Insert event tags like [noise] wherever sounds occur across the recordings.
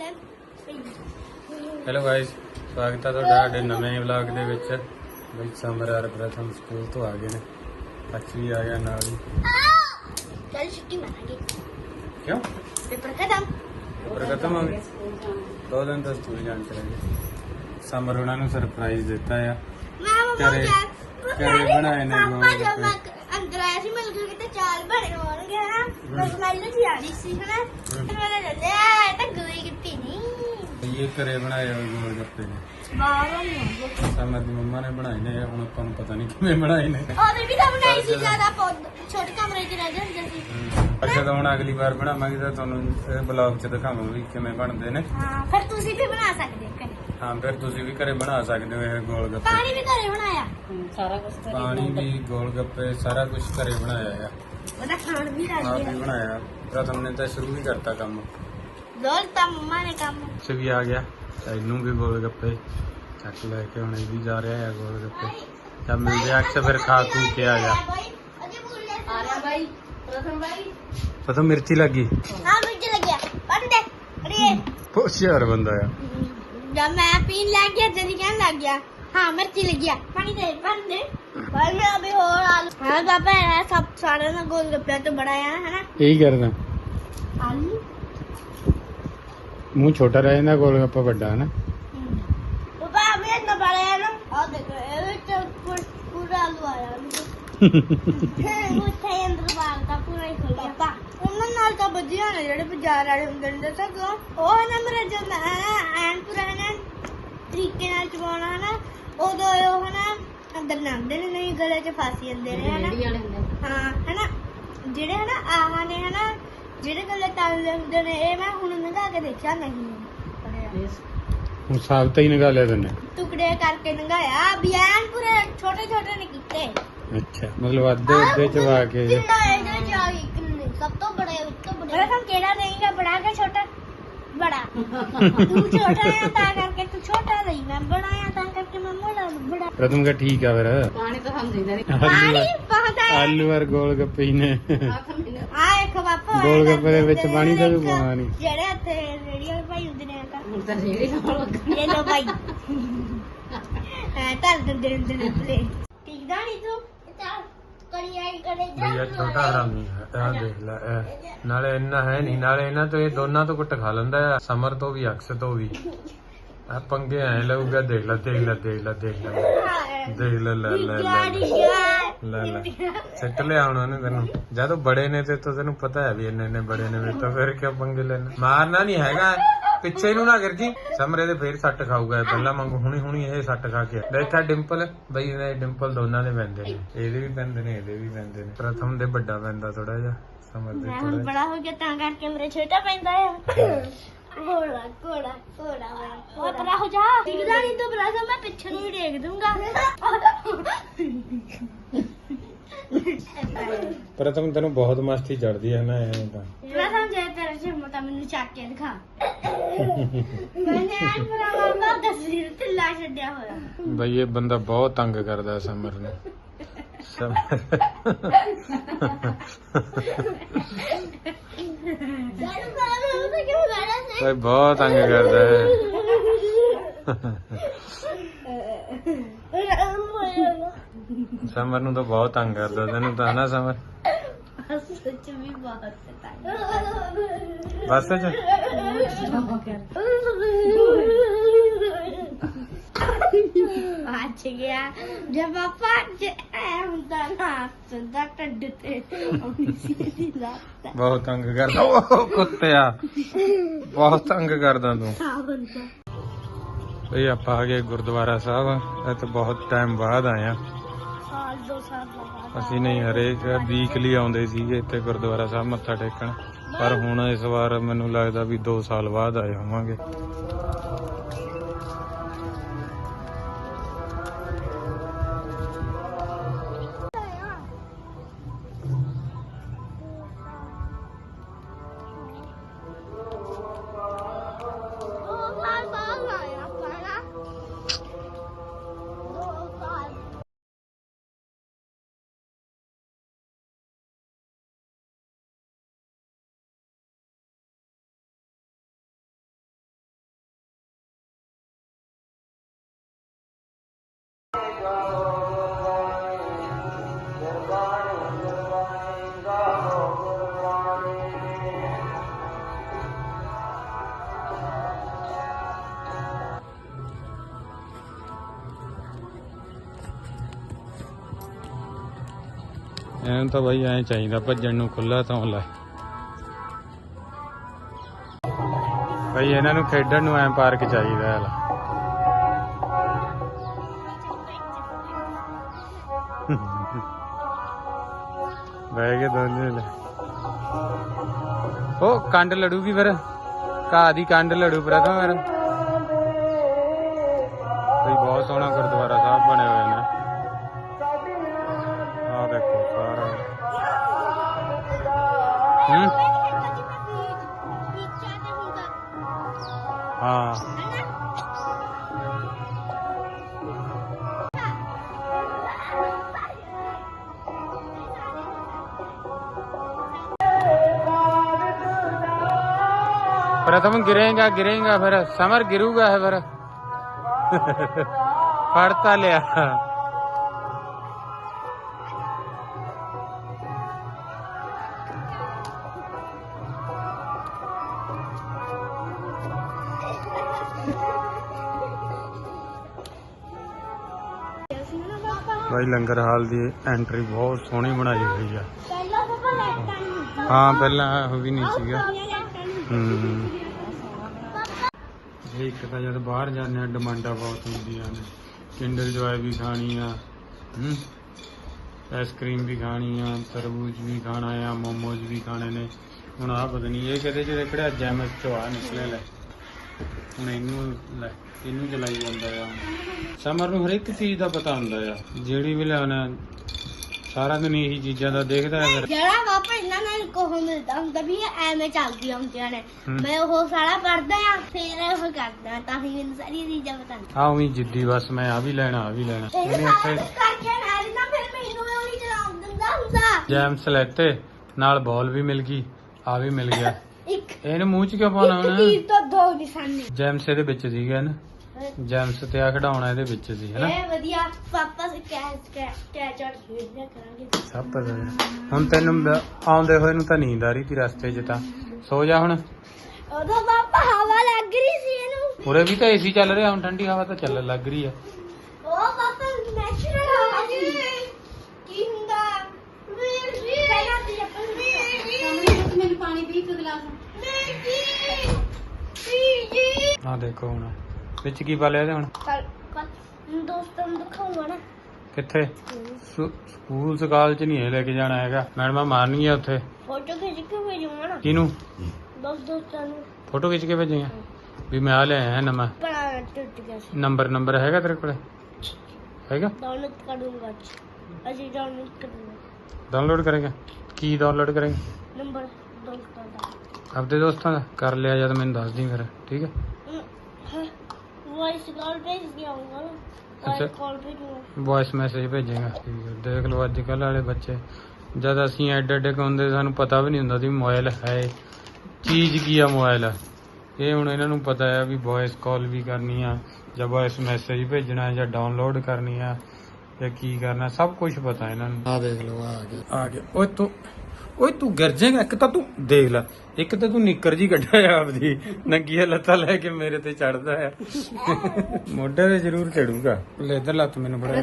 ਲੈ hello guys ਸਵਾਗਤ ਹੈ ਤੁਹਾਡਾ ਸਾਡੇ ਨਵੇਂ ਵਲੌਗ ਦੇ ਵਿੱਚ। ਬਈ ਸਮਰ ਹਰ ਪ੍ਰਥਮ ਸਕੂਲ ਤੋਂ ਆ ਗਏ ਨੇ। ਅੱਛ ਆ ਗਿਆ ਨਾਲ ਹੀ। ਚੱਲ ਛੁੱਟੀ ਮਾਰਾਂਗੇ। ਕਿਉਂ? ਪੇਪਰ ਖਤਮ। ਪੇਪਰ ਖਤਮ ਹੋ ਗਏ? ਦੋ ਦਿਨ ਤਾਂ ਸਕੂਲ ਜਾਣ ਚਲਾਂਗੇ ਸਮਰ ਉਹਨਾਂ ਨੂੰ ਸਰਪ੍ਰਾਈਜ਼ ਦਿੱਤਾ ਆ। ਮੈਂ ਮਮਾ ਘਰੇ- ਕਿਹਾ ਘਰੇ ਬਣਾਏ ਨੇ ਪਾਪਾ ਗੋਲ ਜਦ ਮੈਂ ਗੱਪੇ। ਅੰਦਰ ਆਇਆ ਸੀ ਮੈਨੂੰ ਕਿਤੇ ਚਾਲ ਬਣੇ ਹੋਣਗੇ ਹਨਾ। ਮੈਂ ਸਮੈਲ ਜੀ ਆ ਰਹੀ ਸੀ ਹਨਾ। ਫਿਰ ਮੈਂ ਲੱਲਿਆ ਇਹ ਤਾਂ ਗੋਈ ਇਹ ਘਰੇ ਬਣਾਏ ਹੋਏ ਗੋਲ ਗੱਪੇ ਨੇ। ਬਾਹਰੋਂ ਨਹੀਂ ਆਉਂਦੇ ਸਮਰ ਦੀ ਮੰਮਾ ਨੇ ਬਣਾਏ ਨੇ ਹੁਣ ਆਪਾਂ ਨੂੰ ਪਤਾ ਨਹੀਂ ਕਿਵੇਂ ਬਣਾਏ ਨੇ। ਉਹਦੇ ਵੀ ਤਾਂ ਬਣਾਈ ਸੀ ਜ਼ਿਆਦਾ ਪੌਦ ਛੋਟੇ ਕਮਰੇ 'ਚ ਰਹਿ ਜਾਂਦੇ ਸੀ। ਅੱਛਾ ਤਾਂ ਹੁਣ ਅਗਲੀ ਵਾਰ ਬਣਾਵਾਂਗੇ ਤਾਂ ਤੁਹਾਨੂੰ ਇਹ ਵਲੌਗ 'ਚ ਦਿਖਾਵਾਂਗੇ ਵੀ ਕਿਵੇਂ ਬਣਦੇ ਨੇ। ਹਾਂ ਫਿਰ ਤੁਸੀਂ ਵੀ ਬਣਾ ਸਕਦੇ ਹੋ ਘਰੇ। ਹਾਂ ਫਿਰ ਤੁਸੀਂ ਵੀ ਘਰੇ ਬਣਾ ਸਕਦੇ ਹੋ ਇਹ ਗੋਲ ਗੱਪੇ। ਪਾਣੀ ਵੀ ਘਰੇ ਬਣਾਇਆ। ਸਾਰਾ ਕੁਝ ਪਾਣੀ ਵੀ ਗੋਲ ਗੱਪੇ ਸਾਰਾ ਕੁਝ ਘਰੇ ਬਣਾਇਆ ਆ। ਉਹਦਾ ਖਾਣ ਵੀ ਆਪ ਲੱਗ ਹੀ ਗਿਆ ਬਣਾਇਆ। ਪ੍ਰਥਮ ਨੇ ਤਾਂ ਸ਼ੁਰੂ ਹੀ ਕਰਤਾ ਕੰਮ। ਦੋਲ ਤਾਂ ਮੰਮਾ ਨੇ ਕੰਮ। ਸੇ ਵੀ ਆ ਗਿਆ। ਤਾਂ ਇਹਨੂੰ ਵੀ ਗੋਲ ਗੱਪੇ ਚੱਕ ਲੈ ਕੇ ਹੁਣ ਇਹ ਵੀ ਜਾ ਰਿਹਾ ਹੈ ਗੋਲ ਗੱਪੇ। ਤਾਂ ਮਿਲਦੇ ਆ ਅਕਸਰ ਫਿਰ ਖਾ ਖੂ ਕੇ ਆ ਜਾ। ਆ ਰਿਹਾ ਬਾਈ ਪ੍ਰਥਮ ਬਾਈ। ਪਤਾ ਮਿਰਚੀ ਲੱਗੀ? ਹਾਂ ਮਿੰਟ ਲੱਗਿਆ। ਪੜ ਦੇ ਅਰੇ ਹੋਸ਼ਿਆਰ ਬੰਦਾ ਆ। ਜਦ ਮੈਂ ਪੀਣ ਲੱਗ ਗਿਆ ਜਦੀ ਕਹਿਣ ਲੱਗ ਗਿਆ ਹਾਂ ਮਿਰਚੀ ਲੱਗਿਆ ਪਾਣੀ ਦੇ ਪਾਣੀ ਦੇ। ਭਾਈ ਮੈਂ ਅਭੀ ਹੋਰ ਆਲੂ। ਹਾਂ ਪਾਪਾ ਇਹ ਸਭ ਸਾਰਾ ਨਾ ਗੋਲ ਗੱਪਿਆਂ ਤੋਂ ਬੜਾ ਆ ਹੈ ਨਾ ਇਹੀ ਕਰਦਾ ਆਲੂ? ਮੂੰਹ ਛੋਟਾ ਰਹਿ ਜਾਂਦਾ ਗੋਲ ਗੱਪਾ ਵੱਡਾ ਹੈ ਨਾ ਪਾਪਾ ਅਭੀ ਇੰਨਾ ਬੜਾ ਆ ਨਾ। ਆ ਦੇਖੋ ਇਹ ਵਿੱਚ ਪੂਰਾ ਆਲੂ ਆਇਆ [laughs] ਉੱਥੇ ਅੰਦਰ ਦਾ ਪੂਰਾ ਹੀ ਖੁੱਲ ਗਿਆ ਪਾਪਾ ਉਹਨਾਂ ਨਾਲ ਤਾਂ ਵਧੀਆ ਨੇ ਜਿਹੜੇ ਬਾਜ਼ਾਰ ਵਾਲੇ ਹੁੰਦੇ ਨੇ ਦੱਸਾਂ ਕਿਉਂ? ਉਹ ਨਾ ਮੇਰਾ ਜਦ ਮੈਂ ਐਨ ਪੁਰਾਣਾ ਤਰੀਕੇ ਨਾਲ ਚਵਾਉਣਾ ਨਾ ਉਦੋਂ ਉਹ ਹਨਾ ਅੰਦਰ ਨਾਂਦੇ ਨੇ ਨਹੀਂ ਗਲੇ 'ਚ ਫਸ ਜਾਂਦੇ ਨੇ ਹਨਾ? ਹਾਂ ਹਨਾ? ਜਿਹੜੇ ਹਨਾ ਆਹ ਨੇ ਹਨਾ? ਜਿਹੜੇ ਗਲੇ ਤਲਦੇ ਹੁੰਦੇ ਨੇ ਇਹ ਮੈਂ ਹੁਣ ਲੰਘਾ ਕੇ ਦੇਖਿਆ ਨਹੀਂ। ਇਸ ਹੁਣ ਸਾਬਤ ਹੀ ਨਿਕਾਲ ਲਿਆ ਤੈਨੇ। ਟੁਕੜੇ ਕਰਕੇ ਲੰਘਾਇਆ। ਬਿਆਨ ਪੂਰੇ ਛੋਟੇ ਛੋਟੇ ਨੇ ਕੀਤੇ। ਅੱਛਾ ਮਤਲਬ ਅੱਧੇ ਅੱਧੇ ਚਵਾ ਕੇ। ਕਿੰਨਾ ਇਹਦੇ ਚ ਆ ਗਈ ਕਿੰਨੇ ਸਭ ਤੋਂ ਬੜੇ ਉਸ ਤੋਂ ਬੜੇ ਰਕਮ ਕਿਹੜਾ ਦੇਂਗਾ ਬੜਾ ਕਿ ਛੋਟਾ? ਬੜਾ। ਤੂੰ ਛੋਟਾ ਹੈ ਤਾਂ ਕਰਕੇ ਤੂੰ ਛੋਟਾ ਲਈ ਮੈਂ ਬੜਾ ਆ ਤਾਂ ਕਰਕੇ ਮੈਂ ਬੜਾ ਬੜਾ। ਪ੍ਰਥਮ ਕਾ ਠੀਕ ਆ ਫਿਰ। ਪਾਣੀ ਤਾਂ ਹਮ ਦਿੰਦੇ ਨਹੀਂ। ਪਾਣੀ ਪਹੁੰਚਦਾ ਹੈ। ਆਲੂ ਔਰ ਗੋਲ ਗੱਪੇ ਹੀ ਨੇ। ਆ ਤਾਂ ਗੋਲ ਗੱਪੇ ਦੇ ਵਿੱਚ ਪਾਣੀ ਤਾਂ ਵੀ ਨਹੀਂ। ਜਿਹੜੇ ਇੱਥੇ ਰੇੜੀ ਵਾਲੇ ਭਾਈ ਹੁੰਦੇ ਨੇ ਤਾਂ। ਹੁਣ ਤਾਂ ਰੇੜੀ ਲੱਗਾ ਇਹ ਲੋ ਭਾਈ ਐ ਤਾਂ ਦਿੰਦੇ ਨੇ ਪਲੇਟ ਠੀਕ ਦਾ ਨਹੀਂ ਤੂੰ? ਚੱਲ ਕਰੀ ਆਈ ਕਰੇ ਭਈਆ ਛੋਟਾ ਹਰਾਮੀ ਹੈ ਇਹ ਦੇਖ ਲੈ ਇਹ ਨਾਲੇ ਇੰਨਾ ਹੈ ਨਹੀਂ ਨਾਲੇ ਇਹਨਾਂ ਤੋਂ ਇਹ ਦੋਨਾਂ ਤੋਂ ਕੁੱਟ ਖਾ ਲੈਂਦਾ ਆ ਸਮਰ ਤੋਂ ਵੀ ਅਕਸ ਤੋਂ ਵੀ। ਆ ਪੰਗੇ ਐ ਲਊਗਾ ਦੇਖ ਲੈ ਦੇਖ ਲੈ ਦੇਖ ਲੈ ਦੇਖ ਲੈ। ਦੇਖ ਲੈ ਲੈ ਲੈ ਲੈ ਲੈ। ਸਿੱਟ ਲਿਆ ਹੁਣ ਉਹਨੇ ਤੈਨੂੰ। ਜਦੋਂ ਬੜੇ ਨੇ ਤੇ ਤਾਂ ਤੈਨੂੰ ਪਤਾ ਹੈ ਵੀ ਇੰਨੇ ਇੰਨੇ ਬੜੇ ਨੇ ਵੀ ਤਾਂ ਫਿਰ ਕਿਉਂ ਪੰਗੇ ਲੈਣਾ ਮਾਰਨਾ ਨਹੀਂ ਹੈਗਾ। ਪਿੱਛੇ ਨੂੰ ਨਾ ਗਿਰ ਜੀ। ਸਮਰੇ ਦੇ ਫੇਰ ਸੱਟ ਖਾਊਗਾ। ਪਹਿਲਾਂ ਮੰਗ ਹੁਣੀ ਹੁਣੀ ਇਹ ਸੱਟ ਖਾ ਕੇ ਦੇਖਾ ਡਿੰਪਲ। ਬਈ ਇਹਨੇ ਡਿੰਪਲ ਦੋਨਾਂ ਦੇ ਪੈਂਦੇ ਨੇ। ਇਹਦੇ ਵੀ ਪੈਂਦੇ ਨੇ ਇਹਦੇ ਵੀ ਪੈਂਦੇ ਨੇ। ਪ੍ਰਥਮ ਦੇ ਵੱਡਾ ਪੈਂਦਾ ਥੋੜਾ ਜਿਹਾ। ਸਮਰ ਦੇ ਥੋੜਾ ਬੜਾ ਹੋ ਗਿਆ ਤਾਂ ਕਰਕੇ ਮੇਰੇ ਛੋਟਾ ਪੈਂਦਾ ਆ। ਕੋੜਾ ਕੋੜਾ ਕੋੜਾ ਉਹ ਪਰਾ ਹੋ ਜਾ। ਦਿਖਦਾ ਨਹੀਂ ਤੂੰ ਬਰਾ ਮੈਂ ਪਿੱਛੇ ਨੂੰ ਹੀ ਦੇਖ ਦੂੰਗਾ। ਪ੍ਰਥਮ ਤੈਨੂੰ ਬਹੁਤ ਮਸਤੀ ਚੜਦੀ ਹੈ ਨਾ ਇਹ ਤਾਂ। ਪ੍ਰਥਮ ਜੇ ਤੇਰੇ ਚ ਮਤਾ ਮੈਨੂੰ ਚੱਕ ਕੇ ਦਿਖਾ। ਮੈਨੇ ਆਨ ਪਰਾ ਮਾਰਦਾ ਤਸਵੀਰ ਤੇ ਲਾ ਛੱਡਿਆ ਹੋਇਆ। ਬਈ ਇਹ ਬੰਦਾ ਬਹੁਤ ਤੰਗ ਕਰਦਾ ਸਮਰ ਨੂੰ ਸਮਰ ਬਹੁਤ ਤੰਗ ਕਰਦਾ ਹੈ ਸਮਰ ਨੂੰ ਤਾਂ ਬਹੁਤ ਤੰਗ ਕਰਦਾ ਤੈਨੂੰ ਤਾਂ ਨਾ ਸਮਰ ਸੱਚ ਵੀ ਬਹੁਤ ਪਤਾ ਬਸ ਚ ਅੱਜ ਗਿਆ ਜਦ ਜੇ ਐ ਹੁੰਦਾ ਨਾ ਸੰਦਾ ਟੱਡ ਤੇ ਆਉਂਦੀ ਸੀ ਰਾਤ ਬਹੁਤ ਤੰਗ ਕਰਦਾ। ਉਹ ਕੁੱਤਿਆ। ਬਹੁਤ ਤੰਗ ਕਰਦਾ ਤੂੰ। ਆ ਬੰਦਾ ਇਹ ਆਪਾਂ ਆ ਗਏ ਗੁਰਦੁਆਰਾ ਸਾਹਿਬ। ਇਹ ਤਾਂ ਬਹੁਤ ਟਾਈਮ ਬਾਅਦ ਆਇਆ ਸਾਲ ਦੋ ਸਾਲ ਬਾਅਦ ਅਸੀਂ ਨਹੀਂ ਹਰੇਕ ਵੀਕਲੀ ਆਉਂਦੇ ਸੀਗੇ ਇੱਥੇ ਗੁਰਦੁਆਰਾ ਸਾਹਿਬ ਮੱਥਾ ਟੇਕਣ। ਪਰ ਹੁਣ ਇਸ ਵਾਰ ਮੈਨੂੰ ਲੱਗਦਾ ਵੀ 2 ਸਾਲ ਬਾਅਦ ਆਏ ਹੋਵਾਂਗੇ। ਐਂ ਤਾਂ ਬਾਈ ਐ ਚਾਹੀਦਾ, ਭੱਜਣ ਨੂੰ ਖੁੱਲਾ ਤਾਂ ਲੈ। ਭਾਈ ਇਹਨਾਂ ਨੂੰ ਖੇਡਣ ਨੂੰ ਐਂ ਪਾਰਕ ਚਾਹੀਦਾ ਹੈ। ਬਹਿ ਕੇ ਦੋਨੇ ਲੈ। ਉਹ ਕੰਡ ਲੜੂਗੀ ਫਿਰ। ਘਾਹ ਦੀ ਕੰਡ ਲੜੂ ਪ੍ਰਥਮ ਫਿਰ ਬਈ ਬਹੁਤ ਸੋਹਣਾ ਗੁਰਦੁਆਰਾ ਸਾਹਿਬ ਬਣਿਆ ਹੋਇਆ ਨੇ। ਆ ਦੇਖੋ ਸਾਰਾ। ਹੂੰ। ਖਤਮ ਗਿਰੇਗਾ ਗਿਰੇਗਾ ਫਿਰ ਸਮਰ ਗਿਰੂਗਾ ਫਿਰ। ਫੜਤਾ ਲਿਆ। ਭਾਈ ਲੰਗਰ ਹਾਲ ਦੀ ਐਂਟਰੀ ਬਹੁਤ ਸੋਹਣੀ ਬਣਾਈ ਹੋਈ ਆ। ਹਾਂ ਪਹਿਲਾਂ ਉਹ ਵੀ ਨਹੀਂ ਸੀਗਾ। ਹੂੰ। ਇੱਕ ਤਾਂ ਜਦ ਬਾਹਰ ਜਾਂਦੇ ਆ, ਡਿਮਾਂਡਾਂ ਬਹੁਤ ਹੁੰਦੀਆਂ ਨੇ। ਕਿੰਡਰ ਜੋਏ ਵੀ ਖਾਣੀ ਆ ਹੂੰ ਆਈਸਕ੍ਰੀਮ ਵੀ ਖਾਣੀ ਆ ਤਰਬੂਜ ਵੀ ਖਾਣਾ ਆ, ਮੋਮੋਜ਼ ਵੀ ਖਾਣੇ ਨੇ। ਹੁਣ ਆਹ ਪਤਾ ਨਹੀਂ, ਇਹ ਕਦੇ ਜਿਹੜੇ ਕਿਹੜਾ ਜੈਮਸ ਚੋਂ ਆ ਨਿਕਲੇ ਲੈ। ਹੁਣ ਇਹਨੂੰ ਲੈ, ਇਹਨੂੰ ਚਲਾਈ ਜਾਂਦਾ ਆ। ਸਮਰ ਨੂੰ ਹਰ ਇੱਕ ਚੀਜ਼ ਦਾ ਪਤਾ ਹੁੰਦਾ ਆ। ਜਿਹੜੀ ਵੀ ਲਿਆਉਣਾ ਸਾਰਾ ਦਿਨ ਇਹੀ ਚੀਜ਼ਾਂ ਦਾ ਦੇਖਦਾ ਹੈ ਫਿਰ। ਜਿਹੜਾ ਪਾਪਾ ਇਹਨਾਂ ਨਾਲ ਕੋਹ ਮਿਲਦਾ ਹੁੰਦਾ ਵੀ ਇਹ ਐਵੇਂ ਚੱਲਦੀਆਂ ਹੁੰਦੀਆਂ ਨੇ। ਹੂੰ। ਮੈਂ ਉਹ ਸਾਰਾ ਪੜਦਾ ਆ ਫਿਰ ਉਹ ਕਰਦਾ ਤਾਂ ਹੀ ਮੈਨੂੰ ਸਾਰੀਆਂ ਚੀਜ਼ਾਂ ਪਤਾ ਆ ਉਵੇਂ ਜਿੱਦੀ ਬਸ ਮੈਂ ਆ ਵੀ ਲੈਣਾ ਆ ਵੀ ਲੈਣਾ। ਇਹਨੇ ਉੱਥੇ ਕਰਕੇ ਨਾਲ ਨਾ ਫਿਰ ਮੈਨੂੰ ਉਹ ਨਹੀਂ ਚਲਾਉਣ ਦਿੰਦਾ ਹੁੰਦਾ। ਜੈਮਸ ਲੈਤੇ ਨਾਲ ਬਾਲ ਵੀ ਮਿਲ ਗਈ ਆ ਵੀ ਮਿਲ ਗਿਆ। ਇੱਕ ਇਹਨੂੰ ਮੂੰਹ ਚ ਕਿਉਂ ਪਾਉਣਾ ਹੁਣ? ਤੀਰ ਤੋਂ ਦੋ ਨਿਸ਼ਾਨੇ। ਜੈਮਸ ਇਹਦੇ ਵਿੱਚ ਸੀਗਾ ਨਾ। ਜੈਮਸ ਤੇ ਆ ਖਿਡਾਉਣਾ ਇਹਦੇ ਵਿੱਚ ਸੀ ਹੈਨਾ ਇਹ ਵਧੀਆ ਪਾਪਾ ਸੇ ਕੈਚ ਕੈਚ ਆਊਟ ਖੇਡਿਆ ਕਰਾਂਗੇ। ਸਭ ਪਤਾ ਹੈ। ਹੁਣ ਤੈਨੂੰ ਆਉਂਦੇ ਹੋਏ ਨੂੰ ਤਾਂ ਨੀਂਦ ਆ ਰਹੀ ਸੀ ਰਸਤੇ 'ਚ ਤਾਂ। ਸੋ ਜਾ ਹੁਣ। ਉਦੋਂ ਪਾਪਾ ਹਵਾ ਲੱਗ ਰਹੀ ਸੀ ਇਹਨੂੰ। ਉਰੇ ਵੀ ਤਾਂ ਏਸੀ ਚੱਲ ਰਿਹਾ ਹੁਣ ਠੰਡੀ ਹਵਾ ਤਾਂ ਚੱਲਣ ਲੱਗ ਰਹੀ ਆ। ਉਹ ਪਾਪਾ ਨੈਚੁਰਲ ਹਵਾ ਸੀ ਕੀ ਹੁੰਦਾ ਪਹਿਲਾਂ ਦੀ ਆਪਣੀ ਮੈਨੂੰ ਪਾਣੀ ਪੀ ਇੱਕ ਗਲਾਸ। ਆ ਦੇਖੋ ਹੁਣ। ਵਿੱਚ ਕੀ ਪਾ ਲਿਆ ਇਹਦੇ ਹੁਣ? ਕੱਲ ਕੱਲ ਦੋਸਤਾਂ ਨੂੰ ਦਿਖਾਉਂਗਾ ਨਾ। ਕਿੱਥੇ? ਸਕੂ- ਸਕੂਲ ਸਕਾਲ 'ਚ ਨਹੀਂ ਇਹ ਲੈ ਕੇ ਜਾਣਾ ਹੈਗਾ। ਮੈਡਮਾਂ ਮਾਰਨਗੀਆਂ ਉੱਥੇ। ਫੋਟੋ ਖਿੱਚ ਕੇ ਭੇਜੂਗਾ ਨਾ। ਕਿਹਨੂੰ? ਦੋਸਤ ਦੋਸਤਾਂ ਨੂੰ। ਫੋਟੋ ਖਿੱਚ ਕੇ ਭੇਜੇਗਾ। ਵੀ ਮੈਂ ਆ ਲਿਆ ਹੈ ਨਵਾਂ। ਬੜਾ ਟੁੱਟ ਗਿਆ ਸੀ। ਨੰਬਰ ਨੰਬਰ ਹੈਗਾ ਤੇਰੇ ਕੋਲੇ? ਹੈਗਾ? ਡਾਊਨਲੋਡ ਕਰੂੰਗਾ ਅੱਜ। ਅਸੀਂ ਡਾਊਨਲੋਡ ਕਰੂੰਗਾ। ਡਾਊਨਲੋਡ ਕਰੇਗਾ? ਕੀ ਡਾਊਨਲੋਡ ਕਰੇਗਾ? ਨੰਬਰ ਦੋਸਤਾਂ ਦਾ। ਆਪਦੇ ਦੋਸਤਾਂ ਦਾ। ਕਰ ਲਿਆ ਜਦ ਮੈਨੂੰ ਦੱਸ ਦੀ ਫਿਰ। ਠੀਕ ਹੈ? ਵੌਇਸ ਕਾਲ ਭੇਜ ਦਿਆ ਹੂੰਗਾ ਅੱਛਾ। ਵੌਇਸ ਕਾਲ ਭੇਜੂੰਗਾ। ਵੌਇਸ ਮੈਸੇਜ ਭੇਜੇਗਾ। ਠੀਕ ਹੈ ਦੇਖ ਲਓ ਅੱਜ ਕੱਲ੍ਹ ਵਾਲੇ ਬੱਚੇ। ਜਦ ਅਸੀਂ ਐਡੇ ਐਡੇ ਹੁੰਦੇ ਸਾਨੂੰ ਪਤਾ ਵੀ ਨਹੀਂ ਹੁੰਦਾ ਸੀ ਮੋਬਾਈਲ ਹੈ। ਚੀਜ਼ ਕੀ ਆ ਮੋਬਾਈਲ ਇਹ ਹੁਣ ਇਹਨਾਂ ਨੂੰ ਪਤਾ ਹੈ ਵੀ ਵੌਇਸ ਕਾਲ ਵੀ ਕਰਨੀ ਆ ਜਾਂ ਵੌਇਸ ਮੈਸੇਜ ਭੇਜਣਾ ਹੈ ਜਾਂ ਡਾਊਨਲੋਡ ਕਰਨੀ ਆ ਜਾਂ ਕੀ ਕਰਨਾ ਸਭ ਕੁਝ ਪਤਾ ਇਹਨਾਂ ਨੂੰ। ਆ ਦੇਖ ਲਓ ਆ ਗਿਆ। ਆ ਗਿਆ। ਓਏ ਤੂੰ ਓਏ ਤੂੰ ਗਿਰ ਜਾਏਗਾ ਇੱਕ ਤਾਂ ਤੂੰ ਦੇਖ ਲੈ ਇੱਕ ਤਾਂ ਤੂੰ ਨਿੱਕਰ ਜੀ ਕੱਢਿਆ ਆਪਦੀ ਨੰਗੀਆਂ ਲੱਤਾਂ ਲੈ ਕੇ ਮੇਰੇ ਤੇ ਚੜਦਾ ਹੈ ਮੋਢੇ ਤੇ ਜ਼ਰੂਰ ਚੜੂਗਾ ਲੈ ਇੱਧਰ ਲੱਤ ਮੈਨੂੰ ਬੜਾ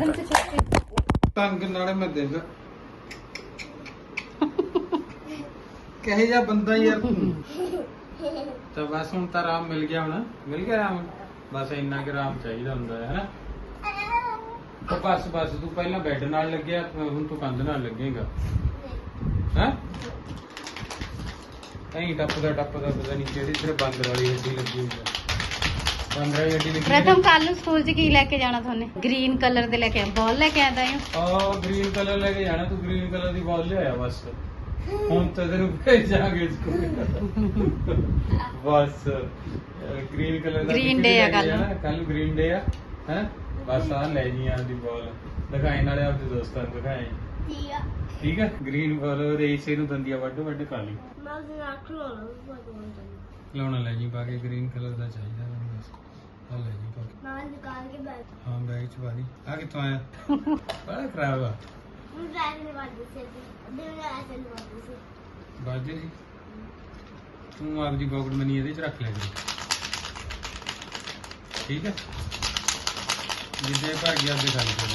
ਤੰਗ ਨਾਲੇ ਮੈਂ ਦੇਗਾ ਕਹੇ ਜਾ ਬੰਦਾ ਯਾਰ ਤੂੰ। ਤਾਂ ਬਸ ਹੁਣ ਤਾਂ ਆਰਾਮ ਮਿਲ ਗਿਆ ਹੁਣ। ਮਿਲ ਗਿਆ ਆਰਾਮ? ਬਸ ਇੰਨਾ ਕਿ ਆਰਾਮ ਚਾਹੀਦਾ ਹੁੰਦਾ ਹੈ ਹਨਾ? ਤਾਂ ਬਸ ਬਸ ਤੂੰ ਪਹਿਲਾਂ ਬੈੱਡ ਨਾਲ ਲੱਗਿਆ ਹੁਣ ਤੂੰ ਕੰਧ ਨਾਲ ਲੱਗੇਗਾ। ਹੈ? ਐਂ ਟੱਪਦਾ ਟੱਪਦਾ ਪਤਾ ਨਹੀਂ ਕਿਹੜੀ ਸਿਰ ਬਾਂਦਰ ਵਾਲੀ ਹੱਡੀ ਲੱਗੀ ਹੋਈ ਹੈ ਬਾਂਦਰ ਵਾਲੀ ਹੱਡੀ ਲੱਗੀ ਪ੍ਰਥਮ ਕੱਲ ਨੂੰ ਸਕੂਲ 'ਚ ਕੀ ਲੈ ਕੇ ਜਾਣਾ ਤੁਹਾਨੂੰ? ਗ੍ਰੀਨ ਕਲਰ ਦੇ ਲੈ ਕੇ ਬਾਲ ਲੈ ਕੇ ਆਂਦਾ ਹਾਂ ਆ ਗ੍ਰੀਨ ਕਲਰ ਲੈ ਕੇ ਜਾਣਾ ਤੂੰ ਗ੍ਰੀਨ ਕਲਰ ਦੀ ਬਾਲ ਲਿਆਇਆ ਬਸ। ਹੁਣ ਤਾਂ ਤੈਨੂੰ ਭੇਜਾਂਗੇ ਸਕੂਲ। ਬਸ ਗ੍ਰੀਨ ਕਲਰ ਦਾ Green day ਆ ਕੱਲ੍ਹ। ਨੂੰ। ਕੱਲ ਗ੍ਰੀਨ ਡੇ ਆ ਹੈ? ਬਸ ਆ ਲੈ ਜੀ ਆ ਦੀ ਬਾਲ। ਦਿਖਾਈ ਨਾਲੇ ਆਪਣੇ ਦੋਸਤਾਂ ਨੂੰ ਦਿਖਾਈ। ਠੀਕ ਆ ਠੀਕ ਹੈ ਗ੍ਰੀਨ ਬਾਲ ਰੇਸ ਇਹਨੂੰ ਦੰਦੀਆਂ ਵੱਡ ਵੱਡ ਕਰ ਲਈ। ਮੈਂ ਲਾਉਣਾ ਲੈ ਜੀ ਪਾ ਕੇ ਗ੍ਰੀਨ ਕਲਰ ਦਾ ਚਾਹੀਦਾ ਮੈਨੂੰ ਬਸ। ਆ ਲੈ ਜੀ ਭਾਈ। ਨਾਲ ਨਿਕਾਲ ਕੇ ਬੈਠ ਹਾਂ ਬੈਗ ਚ ਵਾਲੀ ਆ ਕਿੱਥੋਂ ਆਇਆ? ਬੜਾ ਖਰਾਬ ਆ। ਹੁਣ ਬੈਗ ਨੇ ਵਾਦੀ ਸੀ ਅੱਧੇ ਨੂੰ ਆਇਆ ਚੱਲ ਵਾਦੀ ਸੀ। ਬਾਜੇ ਸੀ ਤੂੰ ਆਪਦੀ ਪੌਕਟ ਮਨੀ ਇਹਦੇ ਚ ਰੱਖ ਲੈ ਜੀ। ਠੀਕ ਹੈ? ਜਿੱਦੇ ਭਰ ਗਿਆ ਅੱਧੇ ਖਾਲੀ ਕਰ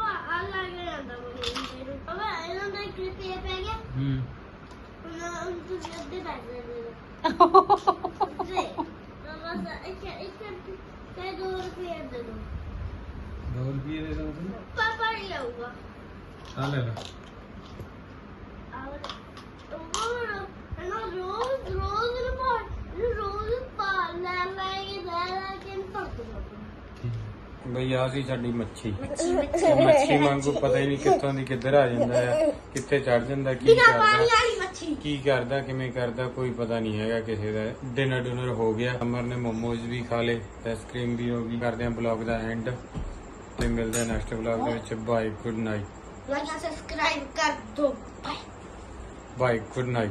ਆ ਆ ਲੱਗ ਜਾਂਦਾ ਮੈਨੂੰ ਇਹਨੂੰ ਅਬਾ ਇਹਨਾਂ ਦਾ ਇੱਕ ਰੁਪਿਆ ਪੈ ਗਿਆ ਹੂੰ ਉਹਨਾਂ ਨੂੰ ਤੁਸੀਂ ਅੱਧੇ ਪੈਸੇ ਦੇ ਦਿਓ ਦੇ ਮਾਮਾ ਸਾ ਇੱਕ ਇੱਕ ਕਹੇ ਦੋ ਰੁਪਏ ਦੇ ਦੋ ਦੋ ਰੁਪਏ ਦੇ ਦੋ ਤੂੰ ਪਾਪਾ ਹੀ ਆਊਗਾ ਆ ਲੈ ਲੈ ਆਵਰ ਉਹ ਨਾ ਰੋਜ਼ ਰੋਜ਼ ਨੂੰ ਪਾ ਰੋਜ਼ ਪਾ ਲੈ ਬਈ ਆ ਸੀ ਸਾਡੀ ਮੱਛੀ। ਮੱਛੀ ਵਾਂਗੂ ਪਤਾ ਹੀ ਨਹੀਂ ਕਿੱਥੋਂ ਦੀ ਕਿੱਧਰ ਆ ਜਾਂਦਾ ਹੈ ਕਿੱਥੇ ਚੜ ਜਾਂਦਾ ਕੀ ਕਰਦਾ। ਕੀ ਕਰਦਾ ਕਿਵੇਂ ਕਰਦਾ ਕੋਈ ਪਤਾ ਨਹੀਂ ਹੈਗਾ ਕਿਸੇ ਦਾ। ਡਿਨਰ ਡਿਨਰ ਹੋ ਗਿਆ। ਅਮਰ ਨੇ ਮੋਮੋਜ਼ ਵੀ ਖਾ ਲਏ ਆਈਸਕ੍ਰੀਮ ਵੀ ਹੋ ਗਈ। ਕਰਦੇ ਹਾਂ ਬਲੌਗ ਦਾ ਐਂਡ ਤੇ ਮਿਲਦੇ ਹਾਂ ਨੈਕਸਟ ਬਲੌਗ ਦੇ ਵਿੱਚ। Bye good night like subscribe ਕਰ ਦੋ। Bye bye good night